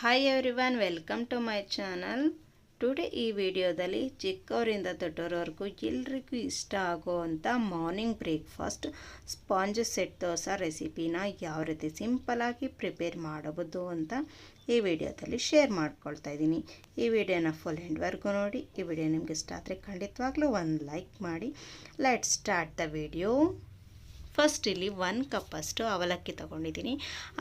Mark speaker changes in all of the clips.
Speaker 1: Hi everyone welcome to my channel today ಈ ವಿಡಿಯೋದಲ್ಲಿ ಚಿಕ್ಕವರಿಂದ ದೊಡ್ಡವರವರೆಗೂ ಎಲ್ರಿಗೂ ಇಷ್ಟ ಆಗುವಂಥ morning breakfast sponge set dosa ರೆಸಿಪಿನ ಯಾವ ರೀತಿ ಸಿಂಪಲಾಗಿ ಪ್ರಿಪೇರ್ ಮಾಡಬಹುದು ಅಂತ ಈ ವಿಡಿಯೋದಲ್ಲಿ ಶೇರ್ ಮಾಡ್ಕೊಳ್ತಾ ಇದ್ದೀನಿ. ಈ ವಿಡಿಯೋನ ಫುಲ್ ಎಂಡ್ವರೆಗೂ ನೋಡಿ. ಈ ವಿಡಿಯೋ ನಿಮಗೆ ಇಷ್ಟ ಆದರೆ ಖಂಡಿತವಾಗ್ಲೂ ಒಂದು ಲೈಕ್ ಮಾಡಿ. Let start the video first ಇಲ್ಲಿ ಒನ್ ಕಪ್ಪಷ್ಟು ಅವಲಕ್ಕಿ ತೊಗೊಂಡಿದ್ದೀನಿ.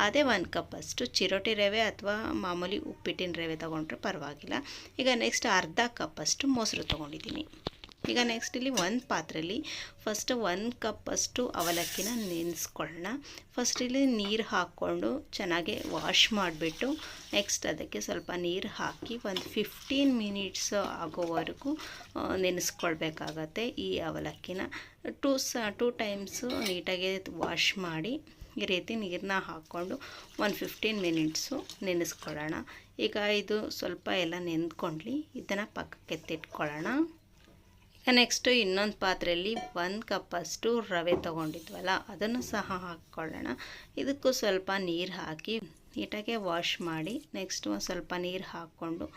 Speaker 1: ಅದೇ ಒನ್ ಕಪ್ಪಷ್ಟು ಚಿರೋಟಿ ರವೆ ಅಥವಾ ಮಾಮೂಲಿ ಉಪ್ಪಿಟ್ಟಿನ ರವೆ ತೊಗೊಂಡ್ರೆ ಪರವಾಗಿಲ್ಲ. ಈಗ ನೆಕ್ಸ್ಟ್ ಅರ್ಧ ಕಪ್ಪಷ್ಟು ಮೊಸರು ತೊಗೊಂಡಿದ್ದೀನಿ. ಈಗ ನೆಕ್ಸ್ಟ್ ಇಲ್ಲಿ ಒಂದು ಪಾತ್ರೆಯಲ್ಲಿ ಫಸ್ಟ್ ಒಂದು ಕಪ್ಪಷ್ಟು ಅವಲಕ್ಕಿನ ನೆನೆಸ್ಕೊಳ್ಳೋಣ ಫಸ್ಟ್ ಇಲ್ಲಿ ನೀರು ಹಾಕ್ಕೊಂಡು ಚೆನ್ನಾಗಿ ವಾಶ್ ಮಾಡಿಬಿಟ್ಟು ನೆಕ್ಸ್ಟ್ ಅದಕ್ಕೆ ಸ್ವಲ್ಪ ನೀರು ಹಾಕಿ ಒಂದು ಫಿಫ್ಟೀನ್ ಮಿನಿಟ್ಸ್ ಆಗೋವರೆಗೂ ನೆನೆಸ್ಕೊಳ್ಬೇಕಾಗತ್ತೆ ಈ ಅವಲಕ್ಕಿನ. ಟೂ ಸ ಟೂ ಟೈಮ್ಸು ನೀಟಾಗಿ ವಾಶ್ ಮಾಡಿ ಈ ರೀತಿ ನೀರನ್ನ ಹಾಕ್ಕೊಂಡು ಒಂದು ಫಿಫ್ಟೀನ್ ಮಿನಿಟ್ಸು ನೆನೆಸ್ಕೊಳ್ಳೋಣ. ಈಗ ಇದು ಸ್ವಲ್ಪ ಎಲ್ಲ ನೆಂದ್ಕೊಂಡ್ಲಿ ಇದನ್ನು ಪಕ್ಕಕ್ಕೆ ಎತ್ತಿಟ್ಕೊಳ್ಳೋಣ ನೆಕ್ಸ್ಟು ಇನ್ನೊಂದು ಪಾತ್ರೆಯಲ್ಲಿ ಒಂದು ಕಪ್ಪಷ್ಟು ರವೆ ತೊಗೊಂಡಿದ್ವಲ್ಲ, ಅದನ್ನು ಸಹ ಹಾಕ್ಕೊಳ್ಳೋಣ ಇದಕ್ಕೂ ಸ್ವಲ್ಪ ನೀರು ಹಾಕಿ ನೀಟಾಗೆ ವಾಶ್ ಮಾಡಿ ನೆಕ್ಸ್ಟು ಒಂದು ಸ್ವಲ್ಪ ನೀರು ಹಾಕ್ಕೊಂಡು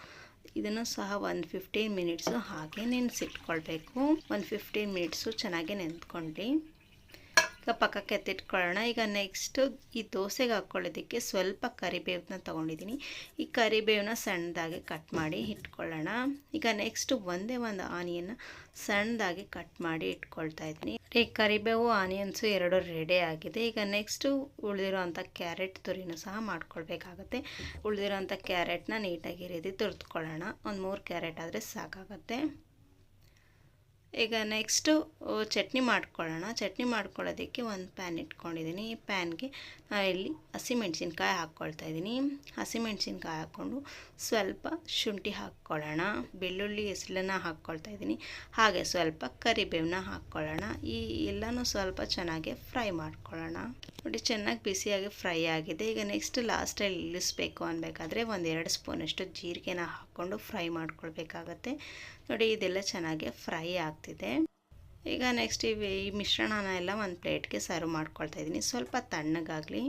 Speaker 1: ಇದನ್ನು ಸಹ ಒಂದು ಫಿಫ್ಟೀನ್ ಮಿನಿಟ್ಸು ಹಾಗೆ ನೆನೆಸಿಟ್ಕೊಳ್ಬೇಕು. ಒಂದು ಫಿಫ್ಟೀನ್ ಮಿನಿಟ್ಸು ಚೆನ್ನಾಗಿ ನೆಂದ್ಕೊಂಡ್ಲಿ ಈಗ ಪಕ್ಕಕ್ಕೆ ಎತ್ತಿಟ್ಕೊಳ್ಳೋಣ. ಈಗ ನೆಕ್ಸ್ಟು ಈ ದೋಸೆಗೆ ಹಾಕ್ಕೊಳ್ಳೋದಕ್ಕೆ ಸ್ವಲ್ಪ ಕರಿಬೇವನ್ನ ತೊಗೊಂಡಿದ್ದೀನಿ. ಈ ಕರಿಬೇವನ್ನ ಸಣ್ಣದಾಗಿ ಕಟ್ ಮಾಡಿ ಇಟ್ಕೊಳ್ಳೋಣ. ಈಗ ನೆಕ್ಸ್ಟು ಒಂದೇ ಒಂದು ಆನಿಯನ್ನ ಸಣ್ಣದಾಗಿ ಕಟ್ ಮಾಡಿ ಇಟ್ಕೊಳ್ತಾ ಇದ್ದೀನಿ. ಈ ಕರಿಬೇವು ಆನಿಯನ್ಸು ಎರಡು ರೆಡಿ ಆಗಿದೆ. ಈಗ ನೆಕ್ಸ್ಟು ಉಳಿದಿರೋಂಥ ಕ್ಯಾರೆಟ್ ತುರಿನೂ ಸಹ ಮಾಡ್ಕೊಳ್ಬೇಕಾಗತ್ತೆ. ಉಳಿದಿರೋಂಥ ಕ್ಯಾರೆಟ್ನ ನೀಟಾಗಿ ರೀತಿ ತುರ್ದುಕೊಳ್ಳೋಣ. ಒಂದು ಮೂರು ಕ್ಯಾರೆಟ್ ಆದರೆ ಸಾಕಾಗತ್ತೆ. ಈಗ ನೆಕ್ಸ್ಟು ಚಟ್ನಿ ಮಾಡ್ಕೊಳ್ಳೋಣ. ಚಟ್ನಿ ಮಾಡ್ಕೊಳ್ಳೋದಕ್ಕೆ ಒಂದು ಪ್ಯಾನ್ ಇಟ್ಕೊಂಡಿದ್ದೀನಿ. ಈ ಪ್ಯಾನ್ಗೆ ಇಲ್ಲಿ ಹಸಿಮೆಣ್ಸಿನ್ಕಾಯಿ ಹಾಕ್ಕೊಳ್ತಾ ಇದ್ದೀನಿ. ಹಸಿಮೆಣ್ಸಿನ್ಕಾಯಿ ಹಾಕ್ಕೊಂಡು ಸ್ವಲ್ಪ ಶುಂಠಿ ಹಾಕ್ಕೊಳ್ಳೋಣ. ಬೆಳ್ಳುಳ್ಳಿ ಹೆಸಳನ್ನ ಹಾಕ್ಕೊಳ್ತಾ ಇದ್ದೀನಿ. ಹಾಗೆ ಸ್ವಲ್ಪ ಕರಿಬೇವನ್ನ ಹಾಕ್ಕೊಳ್ಳೋಣ. ಈ ಎಲ್ಲನೂ ಸ್ವಲ್ಪ ಚೆನ್ನಾಗಿ ಫ್ರೈ ಮಾಡ್ಕೊಳ್ಳೋಣ. ನೋಡಿ, ಚೆನ್ನಾಗಿ ಬಿಸಿಯಾಗಿ ಫ್ರೈ ಆಗಿದೆ. ಈಗ ನೆಕ್ಸ್ಟ್ ಲಾಸ್ಟಲ್ಲಿ ಇಳಿಸ್ಬೇಕು ಅನ್ಬೇಕಾದ್ರೆ ಒಂದೆರಡು ಸ್ಪೂನಷ್ಟು ಜೀರಿಗೆನ ಹಾಕ್ಕೊಂಡು ಫ್ರೈ ಮಾಡ್ಕೊಳ್ಬೇಕಾಗತ್ತೆ. ನೋಡಿ, ಇದೆಲ್ಲ ಚೆನ್ನಾಗಿ ಫ್ರೈ ಆಗ್ತಿದೆ. ಈಗ ನೆಕ್ಸ್ಟ್ ಈ ಮಿಶ್ರಣನ ಎಲ್ಲ ಒಂದು ಪ್ಲೇಟ್ಗೆ ಸರ್ವ್ ಮಾಡ್ಕೊಳ್ತಾ ಇದ್ದೀನಿ. ಸ್ವಲ್ಪ ತಣ್ಣಗಾಗಲಿ.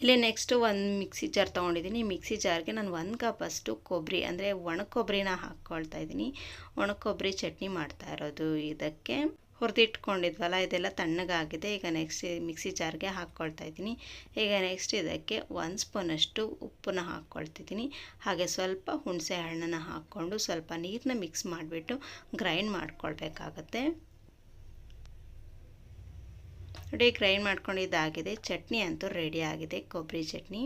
Speaker 1: ಇಲ್ಲಿ ನೆಕ್ಸ್ಟು ಒಂದು ಮಿಕ್ಸಿ ಜಾರ್ ತೊಗೊಂಡಿದ್ದೀನಿ. ಮಿಕ್ಸಿ ಜಾರ್ಗೆ ನಾನು ಒಂದು ಕಪ್ಪಷ್ಟು ಕೊಬ್ಬರಿ ಅಂದರೆ ಒಣ ಕೊಬ್ಬರಿನ ಹಾಕ್ಕೊಳ್ತಾ ಇದ್ದೀನಿ. ಒಣ ಕೊಬ್ಬರಿ ಚಟ್ನಿ ಮಾಡ್ತಾ ಇರೋದು ಇದಕ್ಕೆ. ಹುರಿದಿಟ್ಕೊಂಡಿದ್ವಲ್ಲ, ಇದೆಲ್ಲ ತಣ್ಣಗಾಗಿದೆ. ಈಗ ನೆಕ್ಸ್ಟ್ ಮಿಕ್ಸಿ ಜಾರ್ಗೆ ಹಾಕ್ಕೊಳ್ತಾ ಇದ್ದೀನಿ. ಈಗ ನೆಕ್ಸ್ಟ್ ಇದಕ್ಕೆ ಒಂದು ಸ್ಪೂನಷ್ಟು ಉಪ್ಪನ್ನ ಹಾಕ್ಕೊಳ್ತಿದ್ದೀನಿ. ಹಾಗೆ ಸ್ವಲ್ಪ ಹುಣಸೆ ಹಣ್ಣನ್ನು ಹಾಕ್ಕೊಂಡು ಸ್ವಲ್ಪ ನೀರನ್ನ ಮಿಕ್ಸ್ ಮಾಡಿಬಿಟ್ಟು ಗ್ರೈಂಡ್ ಮಾಡ್ಕೊಳ್ಬೇಕಾಗತ್ತೆ. ನೋಡಿ ಗ್ರೈಂಡ್ ಮಾಡ್ಕೊಂಡಿದ್ದಾಗಿದೆ ಚಟ್ನಿ ಅಂತೂ ರೆಡಿ ಆಗಿದೆ, ಕೊಬ್ಬರಿ ಚಟ್ನಿ.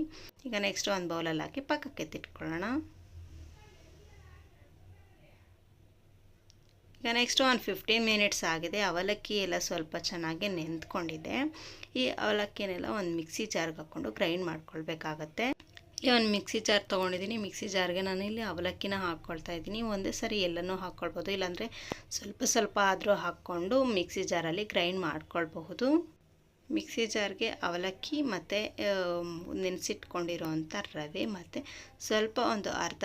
Speaker 1: ಈಗ ನೆಕ್ಸ್ಟ್ ಒಂದು ಬೌಲಲ್ಲಿ ಹಾಕಿ ಪಕ್ಕಕ್ಕೆ ಎತ್ತಿಟ್ಕೊಳ್ಳೋಣ. ಈಗ ನೆಕ್ಸ್ಟ್ ಒಂದು ಫಿಫ್ಟೀನ್ ಮಿನಿಟ್ಸ್ ಆಗಿದೆ. ಅವಲಕ್ಕಿ ಎಲ್ಲ ಸ್ವಲ್ಪ ಚೆನ್ನಾಗಿ ನೆಂದ್ಕೊಂಡಿದೆ. ಈ ಅವಲಕ್ಕಿನೆಲ್ಲ ಒಂದು ಮಿಕ್ಸಿ ಜಾರ್ಗೆ ಹಾಕ್ಕೊಂಡು ಗ್ರೈಂಡ್ ಮಾಡ್ಕೊಳ್ಬೇಕಾಗತ್ತೆ. ಇಲ್ಲಿ ಒಂದು ಮಿಕ್ಸಿ ಜಾರ್ ತೊಗೊಂಡಿದ್ದೀನಿ ಮಿಕ್ಸಿ ಜಾರ್ಗೆ ನಾನು ಇಲ್ಲಿ ಅವಲಕ್ಕಿನ ಹಾಕ್ಕೊಳ್ತಾ ಇದ್ದೀನಿ. ಒಂದೇ ಸರಿ ಎಲ್ಲನೂ ಹಾಕ್ಕೊಳ್ಬೋದು ಇಲ್ಲಾಂದರೆ ಸ್ವಲ್ಪ ಸ್ವಲ್ಪ ಆದರೂ ಹಾಕ್ಕೊಂಡು ಮಿಕ್ಸಿ ಜಾರಲ್ಲಿ ಗ್ರೈಂಡ್ ಮಾಡ್ಕೊಳ್ಬಹುದು. ಮಿಕ್ಸಿ ಜಾರ್ಗೆ ಅವಲಕ್ಕಿ ಮತ್ತು ನೆನೆಸಿಟ್ಕೊಂಡಿರೋವಂಥ ರವೆ ಮತ್ತು ಸ್ವಲ್ಪ ಒಂದು ಅರ್ಧ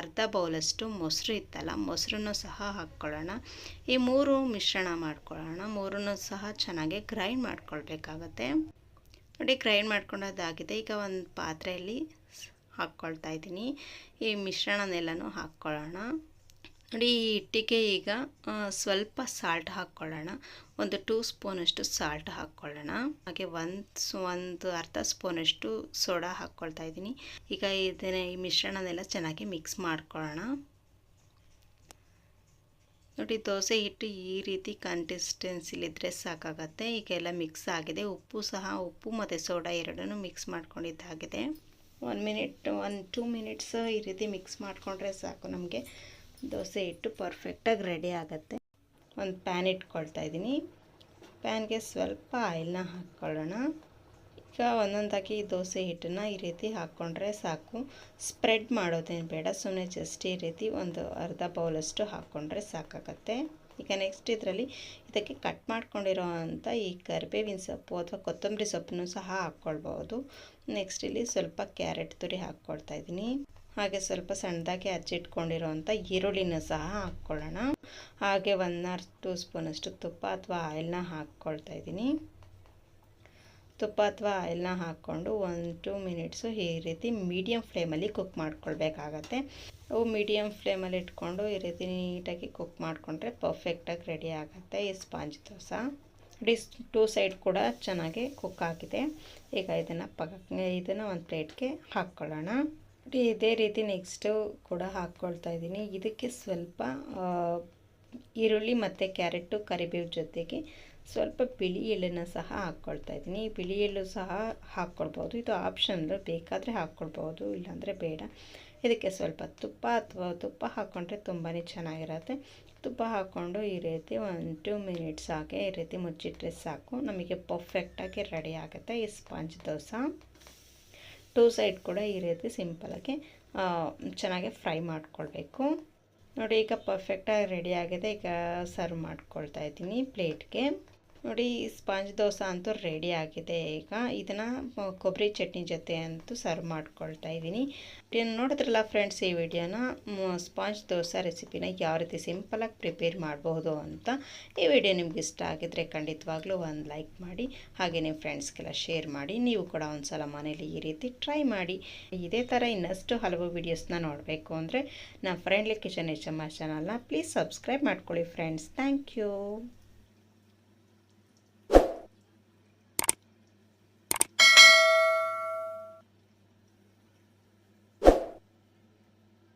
Speaker 1: ಅರ್ಧ ಬೌಲಷ್ಟು ಮೊಸರು ಇತ್ತಲ್ಲ, ಮೊಸರನ್ನು ಸಹ ಹಾಕ್ಕೊಳ್ಳೋಣ. ಈ ಮೂರು ಮಿಶ್ರಣ ಮಾಡ್ಕೊಳ್ಳೋಣ. ಮೂರನ್ನು ಸಹ ಚೆನ್ನಾಗಿ ಗ್ರೈಂಡ್ ಮಾಡ್ಕೊಳ್ಬೇಕಾಗತ್ತೆ. ನೋಡಿ, ಗ್ರೈಂಡ್ ಮಾಡ್ಕೊಂಡೋದಾಗಿದೆ. ಈಗ ಒಂದು ಪಾತ್ರೆಯಲ್ಲಿ ಹಾಕ್ಕೊಳ್ತಾ ಇದ್ದೀನಿ. ಈ ಮಿಶ್ರಣನೆಲ್ಲನೂ ಹಾಕ್ಕೊಳ್ಳೋಣ. ನೋಡಿ ಈ ಹಿಟ್ಟಿಗೆ ಈಗ ಸ್ವಲ್ಪ ಸಾಲ್ಟ್ ಹಾಕ್ಕೊಳ್ಳೋಣ. ಒಂದು ಟೂ ಸ್ಪೂನಷ್ಟು ಸಾಲ್ಟ್ ಹಾಕ್ಕೊಳ್ಳೋಣ. ಹಾಗೆ ಒಂದು ಒಂದು ಅರ್ಧ ಸ್ಪೂನಷ್ಟು ಸೋಡಾ ಹಾಕ್ಕೊಳ್ತಾ ಇದ್ದೀನಿ. ಈಗ ಇದನ್ನ, ಈ ಮಿಶ್ರಣನೆಲ್ಲ ಚೆನ್ನಾಗಿ ಮಿಕ್ಸ್ ಮಾಡ್ಕೊಳ್ಳೋಣ. ನೋಡಿ, ದೋಸೆ ಹಿಟ್ಟು ಈ ರೀತಿ ಕನ್ಸಿಸ್ಟೆನ್ಸಿಲಿದ್ದರೆ ಸಾಕಾಗತ್ತೆ. ಈಗ ಎಲ್ಲ ಮಿಕ್ಸ್ ಆಗಿದೆ. ಉಪ್ಪು ಸಹ, ಉಪ್ಪು ಮತ್ತು ಸೋಡಾ ಎರಡನ್ನೂ mix ಮಾಡ್ಕೊಂಡಿದ್ದಾಗಿದೆ one minute one two minutes ಈ ರೀತಿ ಮಿಕ್ಸ್ ಮಾಡಿಕೊಂಡ್ರೆ ಸಾಕು ನಮಗೆ. ದೋಸೆ ಹಿಟ್ಟು ಪರ್ಫೆಕ್ಟಾಗಿ ರೆಡಿ ಆಗುತ್ತೆ. ಒಂದು ಪ್ಯಾನ್ ಇಟ್ಕೊಳ್ತಾ ಇದ್ದೀನಿ. ಪ್ಯಾನ್ಗೆ ಸ್ವಲ್ಪ ಆಯಿಲ್ನ ಹಾಕ್ಕೊಳ್ಳೋಣ. ಈಗ ಒಂದೊಂದಾಗಿ ದೋಸೆ ಹಿಟ್ಟನ್ನು ಈ ರೀತಿ ಹಾಕ್ಕೊಂಡ್ರೆ ಸಾಕು. ಸ್ಪ್ರೆಡ್ ಮಾಡೋದೇನು ಬೇಡ ಸುಮ್ಮನೆ ಜಸ್ಟ್ ಈ ರೀತಿ ಒಂದು ಅರ್ಧ ಬೌಲಷ್ಟು ಹಾಕ್ಕೊಂಡ್ರೆ ಸಾಕಾಗತ್ತೆ. ಈಗ ನೆಕ್ಸ್ಟ್ ಇದರಲ್ಲಿ ಇದಕ್ಕೆ ಕಟ್ ಮಾಡ್ಕೊಂಡಿರೋ ಅಂಥ ಈ ಕರಿಬೇವಿನ ಸೊಪ್ಪು ಅಥವಾ ಕೊತ್ತಂಬರಿ ಸೊಪ್ಪನ್ನು ಸಹ ಹಾಕ್ಕೊಳ್ಬೋದು ನೆಕ್ಸ್ಟ್ ಇಲ್ಲಿ ಸ್ವಲ್ಪ ಕ್ಯಾರೆಟ್ ತುರಿ ಹಾಕ್ಕೊಳ್ತಾ ಇದ್ದೀನಿ. ಹಾಗೆ ಸ್ವಲ್ಪ ಸಣ್ಣದಾಗಿ ಹಚ್ಚಿಟ್ಕೊಂಡಿರೋವಂಥ ಈರುಳ್ಳಿನ ಸಹ ಹಾಕ್ಕೊಳ್ಳೋಣ. ಹಾಗೆ ಒನ್ ಆರ್ ಟೂ ಸ್ಪೂನಷ್ಟು ತುಪ್ಪ ಅಥವಾ ಆಯಿಲ್ನ ಹಾಕ್ಕೊಳ್ತಾ ಇದ್ದೀನಿ. ತುಪ್ಪ ಅಥವಾ ಆಯಿಲ್ನ ಹಾಕ್ಕೊಂಡು ಒನ್ ಟೂ ಮಿನಿಟ್ಸು ಈ ರೀತಿ ಮೀಡಿಯಮ್ ಫ್ಲೇಮಲ್ಲಿ ಕುಕ್ ಮಾಡ್ಕೊಳ್ಬೇಕಾಗತ್ತೆ. ಅವು ಮೀಡಿಯಮ್ ಫ್ಲೇಮಲ್ಲಿ ಇಟ್ಕೊಂಡು ಈ ರೀತಿ ನೀಟಾಗಿ ಕುಕ್ ಮಾಡಿಕೊಂಡ್ರೆ ಪರ್ಫೆಕ್ಟಾಗಿ ರೆಡಿ ಆಗುತ್ತೆ ಈ sponge dosa. This two side ಕೂಡ ಚೆನ್ನಾಗಿ ಕುಕ್ ಆಗಿದೆ. ಈಗ ಇದನ್ನು ಪಕ್ಕ ಇದನ್ನು ಒಂದು ಪ್ಲೇಟ್ಗೆ ಹಾಕ್ಕೊಳ್ಳೋಣ. ನೋಡಿ, ಇದೇ ರೀತಿ ನೆಕ್ಸ್ಟು ಕೂಡ ಹಾಕ್ಕೊಳ್ತಾ ಇದ್ದೀನಿ. ಇದಕ್ಕೆ ಸ್ವಲ್ಪ ಈರುಳ್ಳಿ ಮತ್ತು ಕ್ಯಾರೆಟು ಕರಿಬೇವು ಜೊತೆಗೆ ಸ್ವಲ್ಪ ಬಿಳಿ ಎಳ್ಳನ್ನು ಸಹ ಹಾಕ್ಕೊಳ್ತಾ ಇದ್ದೀನಿ. ಬಿಳಿ ಎಳ್ಳು ಸಹ ಹಾಕ್ಕೊಳ್ಬೋದು ಇದು ಆಪ್ಷನ್ಲು ಬೇಕಾದರೆ ಹಾಕ್ಕೊಳ್ಬೋದು ಇಲ್ಲಾಂದರೆ ಬೇಡ. ಇದಕ್ಕೆ ಸ್ವಲ್ಪ ತುಪ್ಪ ಅಥವಾ ತುಪ್ಪ ಹಾಕ್ಕೊಂಡ್ರೆ ತುಂಬಾ ಚೆನ್ನಾಗಿರುತ್ತೆ. ತುಪ್ಪ ಹಾಕ್ಕೊಂಡು ಈ ರೀತಿ ಒಂದು ಟೂ ಮಿನಿಟ್ಸ್ ಹಾಗೆ ಈ ರೀತಿ ಮುಚ್ಚಿಟ್ರೆ ಸಾಕು. ನಮಗೆ ಪರ್ಫೆಕ್ಟಾಗಿ ರೆಡಿ ಆಗುತ್ತೆ ಈ ಸ್ಪಾಂಜ್ ದೋಸೆ. ಟೂ ಸೈಡ್ ಕೂಡ ಈ ರೀತಿ ಸಿಂಪಲಾಗಿ ಚೆನ್ನಾಗಿ ಫ್ರೈ ಮಾಡ್ಕೊಳ್ಬೇಕು. ನೋಡಿ, ಈಗ ಪರ್ಫೆಕ್ಟಾಗಿ ರೆಡಿ ಆಗಿದೆ. ಈಗ ಸರ್ವ್ ಮಾಡ್ಕೊಳ್ತಾ ಇದ್ದೀನಿ ಪ್ಲೇಟ್ಗೆ ನೋಡಿ, ಸ್ಪಾಂಜ್ ದೋಸೆ ಅಂತೂ ರೆಡಿ ಆಗಿದೆ. ಈಗ ಇದನ್ನು ಕೊಬ್ಬರಿ ಚಟ್ನಿ ಜೊತೆ ಅಂತೂ ಸರ್ವ್ ಮಾಡ್ಕೊಳ್ತಾ ಇದ್ದೀನಿ. ನೋಡಿದ್ರಲ್ಲ ಫ್ರೆಂಡ್ಸ್ ಈ ವಿಡಿಯೋನ ಸ್ಪಾಂಜ್ ದೋಸೆ ರೆಸಿಪಿನ ಯಾವ ರೀತಿ ಸಿಂಪಲಾಗಿ ಪ್ರಿಪೇರ್ ಮಾಡಬಹುದು ಅಂತ ಈ ವಿಡಿಯೋ ನಿಮ್ಗೆ ಇಷ್ಟ ಆಗಿದ್ರೆ ಖಂಡಿತವಾಗ್ಲೂ ಒಂದು ಲೈಕ್ ಮಾಡಿ, ಹಾಗೆ ನಿಮ್ಮ ಫ್ರೆಂಡ್ಸ್ಗೆಲ್ಲ ಶೇರ್ ಮಾಡಿ, ನೀವು ಕೂಡ ಒಂದು ಸಲ ಮನೇಲಿ ಈ ರೀತಿ ಟ್ರೈ ಮಾಡಿ. ಇದೇ ಥರ ಇನ್ನಷ್ಟು ಹಲವು ವೀಡಿಯೋಸ್ನ ನೋಡಬೇಕು ಅಂದರೆ, ನಮ್ಮ ಫ್ರೆಂಡ್ಲಿ ಕಿಚನ್ ಎಚ್ ಎಂ ಚಾನಲ್ನ ಪ್ಲೀಸ್ ಸಬ್ಸ್ಕ್ರೈಬ್ ಮಾಡ್ಕೊಳ್ಳಿ ಫ್ರೆಂಡ್ಸ್ ಥ್ಯಾಂಕ್ ಯು